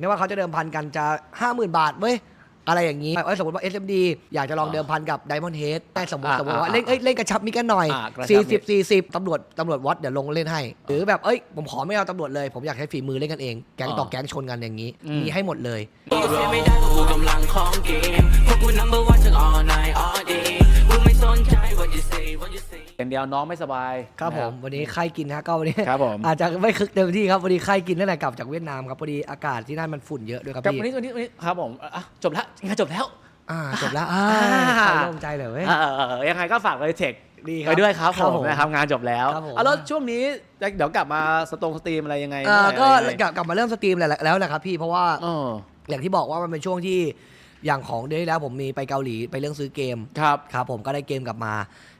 ไม่ว่าเขาจะเดิมพันกันจะห้าหมื่นบาทเว้ยอะไรอย่างนี้เอ้ยสมมติว่า SMD อยากจะลองเดิมพันกับ Diamond Head แต่สมมติอ่าสมมติว่าอ่าเล่นเอ้ยเล่นกระชับมิดกันหน่อย อ่ากระชับมิตร 40 40ตำรวจตำรวจวัดเดี๋ยวลงเล่นให้ หรือแบบเอ้ยผมขอไม่เอาตำรวจเลย ผมอยากใช้ฝีมือเล่นกันเอง แก๊งต่อแก๊งชนกันอย่างนี้อืมมีให้หมดเลยกูเสียไม่ได้เพราะกูกำลังของเกมเพราะกู number one ทั้ง all night all day กูไม่สนใจ what you say what you say อย่างเดียวน้องไม่สบาย ครับผมวันนี้ไข้กินฮะก็วันนี้ครับผม อาจจะไม่คึกเต็มที่ครับวันนี้ไข้กินตั้งแต่กลับจากเวียดนามครับพอดีอากาศที่นั่นมันฝุ่นเยอะด้วยครับกับพี่วันนี้วันนี้วันนี้ครับผมอะจบแล้วงานจบแล้ว อ่าจบแล้วอ่าอ่าใครโล่งใจเลยเว้ย เออเออเออยังไงก็ฝากเลยเทคดีคไปรับด้วยครับครับผผมมนะครับงานจบแล้วครับผม เอาแล้วช่วงนี้เดี๋ยวกลับมาสตรงสตรีมอะไรยังไงเอ่อเมื่ก็ไหร่อะไรยังไงกลับกลับมาเริ่มสตรีมแล้วแล้วแหละครับพี่เพราะว่า เออ อย่างที่บอกว่ามันเป็นช่วงที่ อย่างของเดือนที่แล้วผมมีไปเกาหลีไปเรื่องซื้อเกมครับ ครับผมก็ได้เกมกลับมา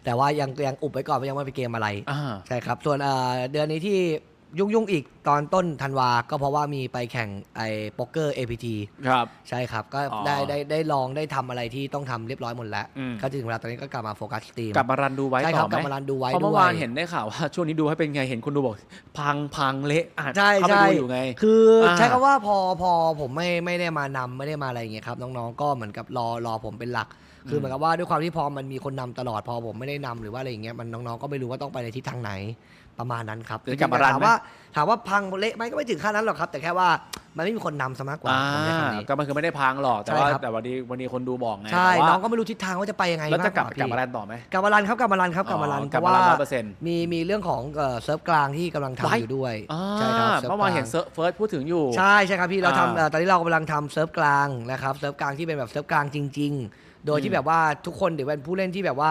แต่ว่ายังยังอุบไว้ก่อนว่ายังไม่ไปเกมอะไรอ่า ใช่ครับ ส่วนเอ่อเดือนนี้ที่ ยุ่งยุ่งๆอีกตอนต้นธันวา ก็เพราะว่ามีไปแข่งไอ้โป๊กเกอร์ APT ครับ ใช่ครับ ก็อ๋อได้ได้ได้ลองได้ทำอะไรที่ต้องทำเรียบร้อยหมดแล้ว อืม ก็ถึงเวลาตอนนี้ก็กลับมาโฟกัสสตรีม กลับมารันดูไว้ใช่คต่รัอบไหกมลับมารันดูไว้เพราะด้เมื่อววายนเห็นได้ข่าวว่าช่วงนี้ดูให้เป็นไงเห็นคนดูบอก พังพังเละอะใช่เข้าไปใช่ดูอยู่ไง คืออาใช้คำว่าพอพอผมไม่ไม่ได้มานำไม่ได้มาอะไรอย่างเงี้ยครับน้องๆก็เหมือนกับรอรอผมเป็นหลัก คือเหมือนกับว่าด้วยความที่พอมันมีคนนำตลอดพอผมไม่ได้นำหรือว่าอะไรอย่างเงี้ยมันน้องๆก็ไม่รู้ว่าต้องไปในทิศทางไหน ประมาณนั้นครับเดี๋ยวกลับมารันถามไหมว่าถามว่าพังเละไหมก็ไม่ถึงขั้นนั้นหรอกครับ แต่แค่ว่ามันไม่มีคนนำซะมากกว่าอ่าผมใช้คำนี้ ก็มันคือไม่ได้พังหรอกแต่ใช่ว่าครับ แต่วันนี้วันนี้คนดูบอกไงใช่แต่ว่าน้องก็ไม่รู้ทิศทางว่าจะไปยังไงแล้วจะกลับมากกลับมาพี่รันต่อไหม กลับมารันครับกลับมารันครับกลับมารันอ๋อเพกลับราะมาว่ารัน100%มีมีเรื่องของเอ่อเซิร์ฟกลางที่กำลังทำอยู่ด้วยอ่าใช่ครับซิร์ฟเมื่อวานกลงเห็นเซิร์ฟเฟิร์สพูดถึงอยู่ ใช่ใช่ครับพี่เราอ่าทำเอ่อตอนนี้เรากำลังทำเซิร์ฟกลางนะครับเซิร์ฟกลางที่เป็นแบบเซิร์ฟกลางจริง ๆ โดยอืที่มแบบว่าทุกคนเดี๋ยวเป็นผู้เล่นที่แบบว่า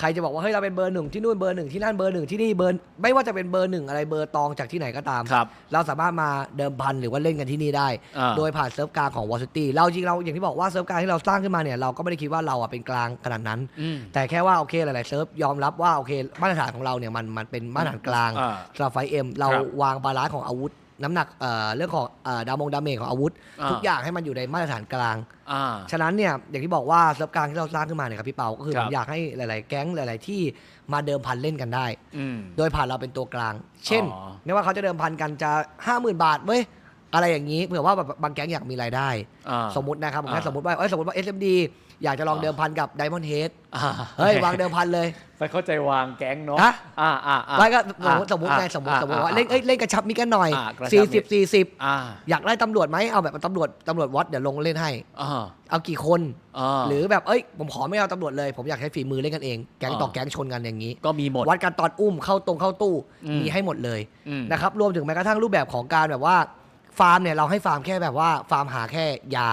ใครจะบอกว่าเฮ้ยเราเป็นเบอร์หนึ่งที่นู่นเบอร์หนึ่งที่นั่นเบอร์หนึ่งที่นี่เบอร์ไม่ว่าจะเป็นเบอร์หนึ่งอะไรเบอร์ตองจากที่ไหนก็ตาม ครับ เราสามารถมาเดิมพันหรือว่าเล่นกันที่นี่ได้ อ่า โดยผ่านเซิร์ฟกลางของวอ r ซิตี้เราจริงเราอย่างที่บอกว่าเซิร์ฟกลางที่เราสร้างขึ้นมาเนี่ยเราก็ไม่ได้คิดว่าเราอะเป็นกลางขนาดนั้น อืม แต่แค่ว่าโอเคหลาย ๆ เซิร์ฟยอมรับว่าโอเคมาตรฐานของเราเนี่ยมันมันเป็นมาตรฐานกลางอ่าสำหรับไฟเอ็มเราครับ วางบาลานซ์ของอาวุธ น้ำหนักเอ่อเรื่องของเอ่อดามงดาเมจของอาวุธ อ่า ทุกอย่างให้มันอยู่ในมาตรฐานกลาง อ่า ฉะนั้นเนี่ยอย่างที่บอกว่าเซิร์ฟกลางที่เราสร้างขึ้นมาเนี่ยครับพี่เปา ก็คือครัผบมอยากให้หลาย ๆ แก๊งหลาย ๆ ที่มาเดิมพันเล่นกันได้ อืม โดยผ่านเราเป็นตัวกลาง เช่นอ๋อ ไม่ว่าเขาจะเดิมพันกันจะห้าหมื่นบาทเว้ยอะไรอย่างนี้เผื่อว่าแบบบางแก๊งอยากมีรายได้ อ่า สมมตินะครับผมแค่อ่าสมมติว่าเอ้ยสมมติว่า SMD อยากจะลองอ่าเดิมพันกับ Diamond Head อ่าเฮ้ยวางเดิมพันเลย ไปเข้าใจวางแก๊งเนาะฮะอ่าอ่าอ่าไม่ก็สมมติอะสมมติไงอะสมมติอะสมมติว่าอะเล่นเอ้ยเล่นกระชับมิดกันหน่อยอะกระชับสี่มิสิตบรสี่สิบอ่าอยากไล่ตำรวจไหมเอาแบบตำรวจตำรวจวัดเดี๋ยวลงเล่นให้อ่าเอากี่คนอ่าหรือแบบเอ้ยผมขอไม่เอาตำรวจเลย ผมอยากใช้ฝีมือเล่นกันเองแก๊งต่ออ่าแก๊งชนกันอย่างนี้ ก็มีหมดวัดกันตอนอุ้มเข้าตรงเข้าตู้อืมมีให้หมดเลยอืมนะครับรวมถึงแม้กระทั่งรูปแบบของการแบบว่าฟาร์มเนี่ยเราให้ฟาร์มแค่แบบว่าฟาร์มหาแค่ยา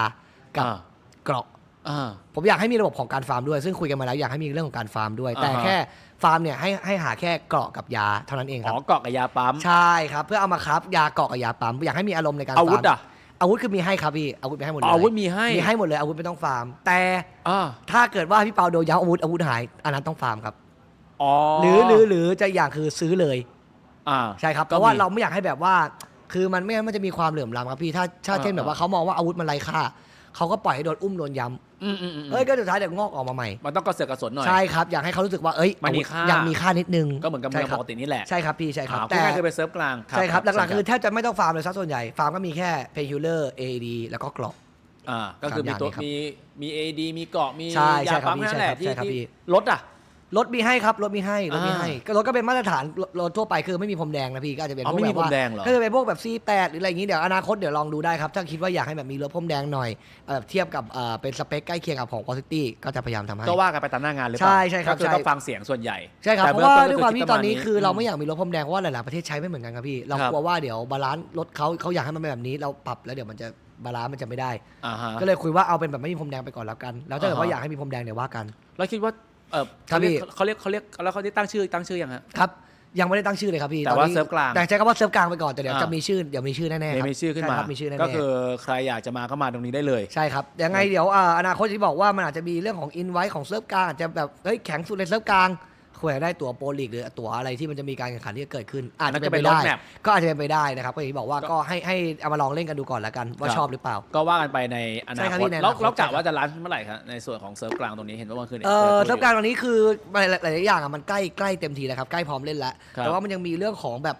กับอ่าเกราะ อ่า ผมอยากให้มีระบบของการฟาร์มด้วย ซึ่งคุยกันมาแล้วอยากให้มีเรื่องของการฟาร์มด้วย แต่อ่าฮะ แค่ฟาร์มเนี่ยให้ให้หาแค่เกราะกับยาเท่านั้นเองคอ๋รัอบเกาะกับยาปั๊ม ใช่ครับเพื่อเอามาครับยาเกาะกับยาปั๊มอยากให้มีอารมณ์ในการอาวุธฟาร์มอะอาวุธคือมีให้ครับพี่อาวุธมีให้หมดเลยอาวุธมีให้มีให้หมดเลยอาวุธไม่ต้องฟาร์ม แต่อ่าถ้าเกิดว่าพี่เปาโดนย้ำอาวุธอาวุธหายอันนั้นต้องฟาร์มครับอ๋อหรือหรือหรือจะอย่างคือซื้อเลย อ่า ใช่ครับเพก็ราะว่ามีเราไม่อยากให้แบบว่า คือมันไม่งั้นมันจะมีความเหลื่อมล้ำครับพี่ถ้าถ้าอ่าเช่นแบบว่าอ่าเขามองว่าอาวุธมันไร้ค่า เขาก็ปล่อยให้โดนอุ้มโดนย้อืมอืมอืมำเฮ้ยก็สุดท้ายเดี๋ยวงอกออกมาใหม่ มันต้องกระเสือกกระสนหน่อย ใช่ครับ อยากให้เขารู้สึกว่าเอ้ยมันมีอาวุธค่ายัยังมีค่านิดนึงก็เหมือนกับเมืใช่องคปรับกตินี่แหละใช่ครับพี่ใช่ครับอ่าพูดแต่ง่ายๆคือเป็นเซิร์ฟกลางใช่ครับหลักๆคือเแทบจะไม่ต้องฟาร์มเลยซะส่วนใหญ่ฟาร์มก็มีแค่เพย์ฮิลเลอร์เอดีแล้วก็กรอบ อ่าก็คือมีตัวสามอย่างนี้ครับมีมีเอดีมีเกาะมีใช่ใช่ยาครับปั๊มพี่นั่นแหละใช่ครับที่ใช่ครับที่พี่รถอะ รถมีให้ครับรถมีให้รถมีอ่าให้ก็รถก็เป็นมาตรฐานรถรถทั่วไปคือไม่มีพรมแดงนะพี่ก็อาจจะเป็นอ๋อพวกไม่มีแบบว่าพรมแดงเหรอก็จะเป็นพวกแบบ C8 หรืออะไรอย่างนี้เดี๋ยวอนาคตเดี๋ยวลองดูได้ครับ ถ้าคิดว่าอยากให้แบบมีรถพรมแดงหน่อยเอ่อเทียบกับเอ่อเป็นสเปคใกล้เคียงกับของ Quality ก็จะพยายามทำให้ก็ว่ากันไปตามหน้างานหรือเปล่าใช่ใช่ครับก็คือใช่ต้องฟังเสียงส่วนใหญ่ใช่ครับแต่เพราะว่าเบื้ด้องวยต้นความที่ตอนนี้ก็คิดประมาณนี้คือเราอืมไม่อยากมีรถพรมแดงเพราะว่าหลายๆประเทศใช้ไม่เหมือนกันครับพี่เราครับกลัวว่าเดี๋ยวบาลานซ์รถเขาเขาอยากให้มันเป็นแบบนี้เราปรับแล้วเดี๋ยวมันจะบาลานซ์มันจะไม่ได้อ่าฮะก็เลยคุยว่าเอาเป็นแบบไม่มีพรมแดงไปก่อนแล้วกัน แล้วถ้าเกิดว่าอ่าฮะอยากให้มีพรมแดงเดี๋ยวว่ากัน แล้วคิดว่า เออครับเขาเรียกพี่ เขาเรียกเขาเรียกแล้วเขาได้ตั้งชื่อตั้งชื่อยังฮะ ครับ ยังไม่ได้ตั้งชื่อเลยครับพี่แต่อนว่านี้เซิร์ฟกลางแต่ใช้คำว่าเซิร์ฟกลางไปก่อนแต่เดี๋ยวอ่า จะมีชื่อเดี๋ยวมีชื่อแน่ๆเดี๋คยวรับมีชื่อขึ้นใช่มาครับมีชื่อแน่ๆ ก็คือใครอยากจะมาก็มาตรงนี้ได้เลย ใช่ครับ ยังไงเดี๋ยวอ่าอนาคตที่บอกว่ามันอาจจะมีเรื่องของอินไว้ของเซิร์ฟกลางอาจจะแบบเฮ้ยแข็งสุดในเซิร์ฟกลาง ควรจะได้ตั๋วโปรลีกหรือตั๋วอะไรที่มันจะมีการแข่งขันที่จะเกิดขึ้น อาจจะเป็นไปนั่นก็เป็นได้ roadmap ก็อาจจะเป็นไปได้นะครับก็อย่างที่บอกว่าก็ให้ให้เอามาลองเล่นกันดูก่อนแล้วกันว่าครับชอบหรือเปล่า ก็ว่ากันไปในอนาใช่ครับคตพี่ในอนาคตแล้วแล้วกะใช่ครับว่าจะรันเมื่อไหร่ครับในส่วนของเซิร์ฟกลางตรงนี้เห็นว่ามันคือเออเซิร์ฟกลางตอนนี้คือหลายหลายๆอย่างอะมันใกล้ใกล้เต็มทีแล้วครับใกล้พร้อมเล่นแล้วครับแต่ว่ามันยังมีเรื่องของแบบ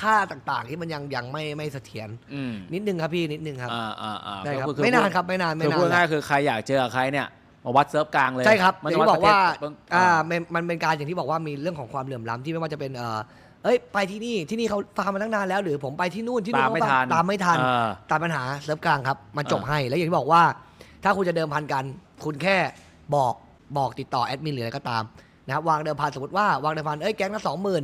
ค่าต่างๆ ที่มันยังยังไม่ไม่เสถียรอืมนิดนึงครับพี่นิดนึงครับอ่าอ่าอ่าได้ครับก็อไม่นานครับไม่นานไม่คือนานพูดง่ายแล้วๆคือใครอยากเจอกับใครเนี่ย มาวัดเซิร์ฟกลางเลยใช่ครับมันอจะย่างวัดที่บอกว่าประเทศอ่าอ่ามันมันเป็นการอย่างที่บอกว่ามีเรื่องของความเหลื่อมล้ำที่ไม่ว่าจะเป็นเออเอ้ยไปที่นี่ที่นี่เขาฟาร์มมาตั้งนานแล้ว หรือผมไปที่นู่นที่นู่นตามไม่เขาทันตามไม่ทันอ่าตามปัญหาเซิร์ฟกลางครับมันจบอ่าให้แล้วอย่างที่บอกว่า ถ้าคุณจะเดิมพันกัน คุณแค่บอกบอกติดต่อแอดมินหรืออะไรก็ตามนะครับวางเดิมพันสมมติว่าวางเดิมพันเอ้ยแก๊งละสองหมื่น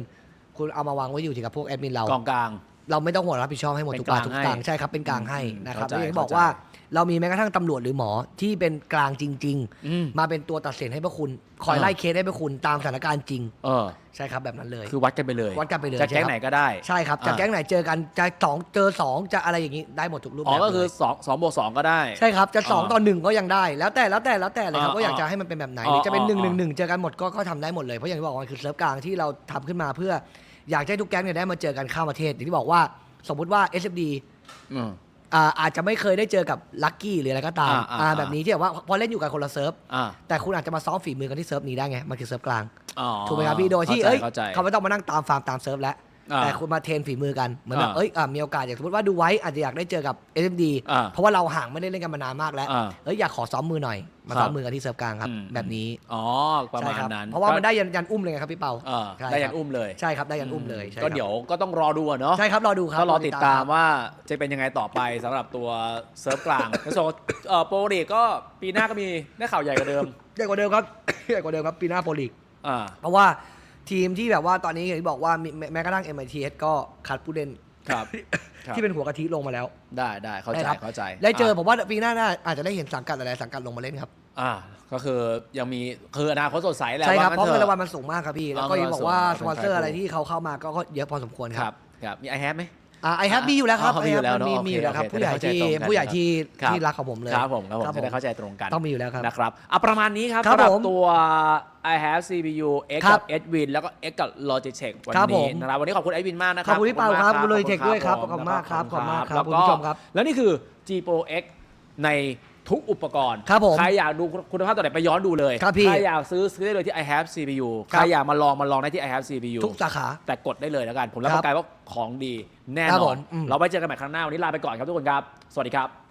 คุณเอามาวางไว้อยู่ที่กับพวกแอดมินเรากองกลางเราไม่ต้องห่วงรับผิดชอบให้หมดเป็นทุกบาทกลางทุกสตางค์ให้ใช่ครับเป็นกลางให้อืมนะครับเข้าใจแล้วอย่างที่บอกเข้าใจว่า เรามีแม้กระทั่งตำรวจหรือหมอที่เป็นกลางจริง อืม ๆ มาเป็นตัวตัดสินให้พวกคุณ คอยอ่าไล่เคสให้พวกคุณตามสถานการณ์จริง เออ ใช่ครับแบบนั้นเลย คือวัดกันไปเลยวัดกันไปเลยจะแก๊งใช่ครับ ไหนก็ได้ใช่ครับจะอ่าแก๊งไหนเจอกันจะสองเจอสองจะอะไรอย่างนี้ได้หมดทุกรูปอ๋แบอบก็คือเลยสองสองบวกสองก็ได้ ใช่ครับจะสองอ่าต่อหนึ่งก็ยังได้ แล้วแต่แล้วแต่แล้วแต่เลยครับอ่าว่าอยากจะอ่าให้มันเป็นแบบไหนอ่าหรือจะเป็นหนึ่งหอ่านึ่งหนึ่งเจอกันหมดก็ก็ทำได้หมดเลยเพราะอย่างที่บอกว่ามันคือเซิร์ฟกลางที่เราทำขึ้นมาเพื่ออยากให้ทุกแก๊งเนี่ยได้มาเจอกันข้ามประเทศอย่างที่บอกว่าสมมุติว่า SFD อืม อ่าอาจจะไม่เคยได้เจอกับลัคกี้หรืออะไรก็ตามอ่าอ่าอ่าอ่า แบบนี้ที่แบบว่าพอเล่นอยู่กันคนละเซิร์ฟ อ่าแต่คุณอาจจะมาซ้อมฝีมือกันที่เซิร์ฟนี้ได้ไง มันคือเซิร์ฟกลาง อ๋อถูกไหมครับพี่ โดยที่เข้าใจเอ้ย เข้าใจเขาไม่ต้องมานั่งตามฟาร์มตามเซิร์ฟแล้วอ่า แต่คุณมาเทรนฝีมือกัน เหมือนแบบอ่าเอ้ยอ่ามีโอกาสอย่างสมมติว่าดูไว้อาจจะอยากได้เจอกับ SMD อ่าเพราะว่าเราห่างไม่ได้เล่นกันมานานมากแล้วอ่าเอ้ยอยากขอซ้อมมือหน่อยมาครับซ้อมมือกันที่เซิร์ฟกลางครับอืมแบบนี้อ๋อประใช่มาณครับนั้นเพราะว่ามันได้ยันยันอุ้มเลยไงครับพี่เปาเออใช่ได้ยัครันบอุ้มเลยใช่ครับได้ยันอุ้มเลยใช่ก็ครับเดี๋ยวก็ต้องรอดูอะเนาะใช่ครับรอดูครับก็รอติดตามว่าจะเป็นยังไงต่อไปสำหรับตัวเซิร์ฟกลางในส่วนเอ่อโปรลีกก็ปีหน้าก็มีได้ข่าวใหญ่กว่าเดิมใหญ่กว่าเดิมครับใหญ่กว่าเดิมครับปีหน้าโปรลีกอ่าเพราะว่า ทีมที่แบบว่าตอนนี้อย่างที่บอกว่ามีแม้แม้กระทั่ง MITS ก็คัดผู้เล่นครับครับ ที่เป็นหัวกะทิลงมาแล้ว ได้ได้เข้าใจได้ครับ เข้าใจได้เจอผมว่าปีหน้าน่าอาจจะได้เห็นสังกัดหลายๆสังกัดลงมาเล่นครับอ่าก็คือยังมีคืออนาคตสดใสแหละใช่ครับว่เพราะงั้เงินถ รางวัลมันสูงมากครับพี่แล้วก็อ๋อยังบอกว่าสเงินรางวัลสูงปอนเซอร์เป็นอะไรไฟล์ที่เขาเข้ามาก็ก็เยอะพอสมควรคครัรับบ ครับ มีไอแฮปไหมอ่า ไอแฮปมีอยู่แล้วครับอ๋อมีอยู่แล้วมันมีเนอะมีอยู่แล้วครับโอเคผู้ใหญ่โอเคที่จะได้เข้าใจตรงกันผู้ใหญ่ที่ครับ ที่รักของผมเลย ครับผมครับผมจะได้เข้าใจตรงกันต้องมีอยู่แล้วครับ นะครับอะประมาณนี้ครับครับสำหรับผมตัว I have CPU X ครักับบ Edwin แล้วก็ X กับ Logitech วันครับผนี้มนะครับวันนี้ขอบคุณ Edwin มากนะคขรัอบคุณพี่เปาครับขอบคุณ Logitech ด้วยครับผขอบคุณมากครับขอบคุณมากครับแล้วคุณก็ผู้ชมครับ แล้วนี่คือ G Pro X ใน ทุกอุปกรณ์ ครับผมใครอยากดูคุณภาพตัวไหนไปย้อนดูเลย ครับพี่ใครอยากซื้อซื้อได้เลยที่ I have CPU คใครัรบอยากมาลองมาลองได้ที่ I have CPU ทุกสาขา แต่กดได้เลยแล้วกัน ผมรับคปรับระกันว่าของดีแน่ครับนผอน มอืม เราไว้เจอกันใหม่ครั้งหน้า วันนี้ลาไปก่อนครับทุกคนครับ สวัสดีครับ